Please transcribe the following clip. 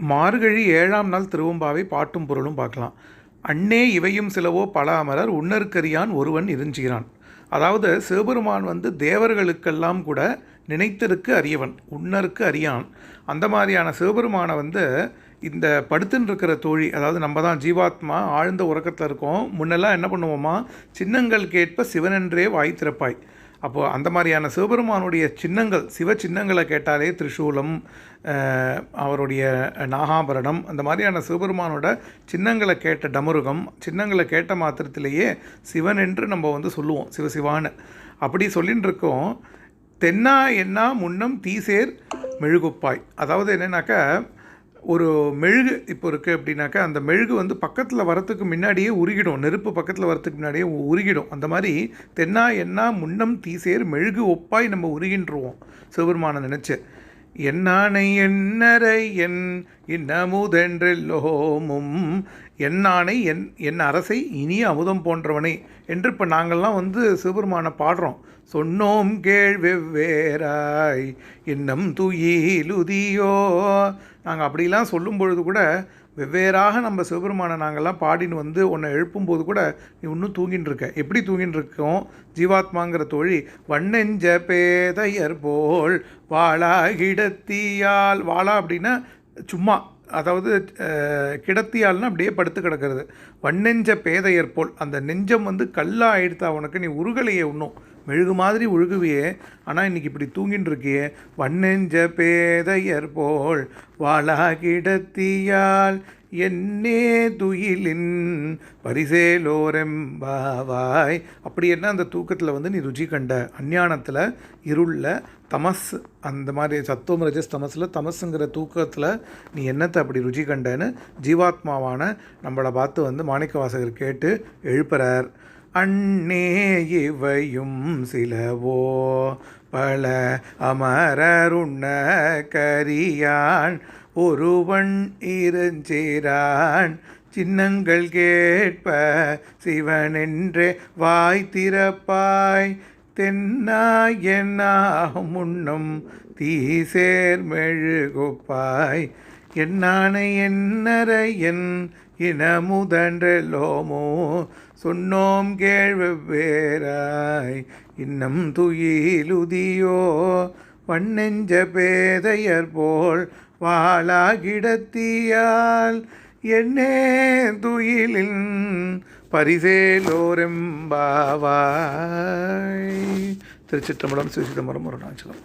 மார்கழி ஏழாம் நாள் திருவம்பாவை பாட்டும் பொருளும் பார்க்கலாம். அன்னே இவையும் சிலவோ பல அமரர் உன்னருக்கரியான் ஒருவன் இருஞ்சுகிறான் அதாவது சிவபெருமான் வந்து தேவர்களுக்கெல்லாம் கூட நினைத்தருக்கு அரியவன் உன்னருக்கு அறியான் அந்த மாதிரியான சிவபெருமானை வந்து இந்த படுத்துன்னு இருக்கிற தோழி அதாவது நம்ம தான் ஜீவாத்மா ஆழ்ந்த உறக்கத்தில் இருக்கோம் முன்னெல்லாம் என்ன பண்ணுவோமா? சின்னங்கள் கேட்ப சிவனென்றே வாய் திறப்பாய். அப்போது அந்த மாதிரியான சிவபெருமானுடைய சின்னங்கள் சிவ சின்னங்களை கேட்டாலே திரிசூலம் அவருடைய நாகாபரணம் அந்த மாதிரியான சிவபெருமானோட சின்னங்களை கேட்ட டமருகம் சின்னங்களை கேட்ட மாத்திரத்திலேயே சிவன் என்று நம்ம வந்து சொல்லுவோம் சிவசிவான்னு. அப்படி சொல்லின்னு இருக்கோம் தென்னா என்ன முன்னம் தீசேர் மெழுகுப்பாய். அதாவது என்னன்னாக்கா ஒரு மெழுகு இப்போ இருக்குது அப்படின்னாக்கா அந்த மெழுகு வந்து பக்கத்தில் வரத்துக்கு முன்னாடியே உருகிடும். நெருப்பு பக்கத்தில் வரத்துக்கு முன்னாடியே உருகிடும். அந்த மாதிரி தென்னா என்னா முன்னம் தீசேர் மெழுகு ஒப்பாய் நம்ம உருகின்றுவோம். சிவபெருமானை நினச்சி. என்னானை என்னரை என் இன்னமுதென்றெல்லோமும் என்னானை என் என் அரசை இனிய அமுதம் போன்றவனே என்று இப்போ நாங்கள்லாம் வந்து சிவபெருமான பாடுறோம். சொன்னோம் கேள் வெவ்வேறாய் இன்னம் துயிலுதியோ. நாங்கள் அப்படிலாம் சொல்லும் பொழுது கூட வெவ்வேறாக நம்ம சிவபெருமானை நாங்கள்லாம் பாடின்னு வந்து உன்னை எழுப்பும்போது கூட நீ இன்னும் தூங்கின்னு இருக்க. எப்படி தூங்கின்னு இருக்கோம்? ஜீவாத்மாங்கிற தோழி வண்ணெஞ்ச பேதையர் போல் வாழா கிடத்தியால் வாழா அப்படின்னா சும்மா அதாவது அஹ், கிடத்தியால்னா அப்படியே படுத்து கிடக்கிறது. வண்ணெஞ்ச பேதையர் போல் அந்த நெஞ்சம் வந்து கல்லாக ஆயிடுத்தா உனக்கு நீ உருகலையே இன்னும் மெழுகு மாதிரி உழுகுவியே. ஆனால் இன்னைக்கு இப்படி தூங்கின்னு இருக்கியே. வண்ணெஞ்ச பேதையர் போல் வாழா கிடத்தியால் என்னே துயிலின் பரிசேலோரெம்பாவாய். அப்படி என்ன அந்த தூக்கத்தில் வந்து நீ ருச்சி கண்ட அஞ்ஞானத்தில் இருளில் தமஸ் அந்த மாதிரி சத்துவம் ரஜஸ் தமஸில் தமஸுங்கிற தூக்கத்தில் நீ என்னத்தை அப்படி ருச்சி கண்டன்னு ஜீவாத்மாவான நம்மளை பார்த்து வந்து மாணிக்க வாசகர் கேட்டு எழுப்புறார். அண்ணே இவையும் சிலவோ பல அமரருண்ண கரியான். ஒருவன் இருஞ்சிறான் சின்னங்கள் கேட்ப சிவனென்றே வாய் திறப்பாய். தென்னாய் என்னா முன்னம் தீசேர் மெழுகுப்பாய். என்னானை என்னரை என் இனமுதன்றெல்லோமோ சொன்னோம் கேழ்வேராய் இன்னம் துயிலுதியோ வண்ணெஞ்ச பேதையர் போல் வாழாகிடத்தியால் என்னே துயிலின் பரிசேலோரெம்பாவாய். திருச்சிற்றம்பலம் ஒரு நாச்சலம்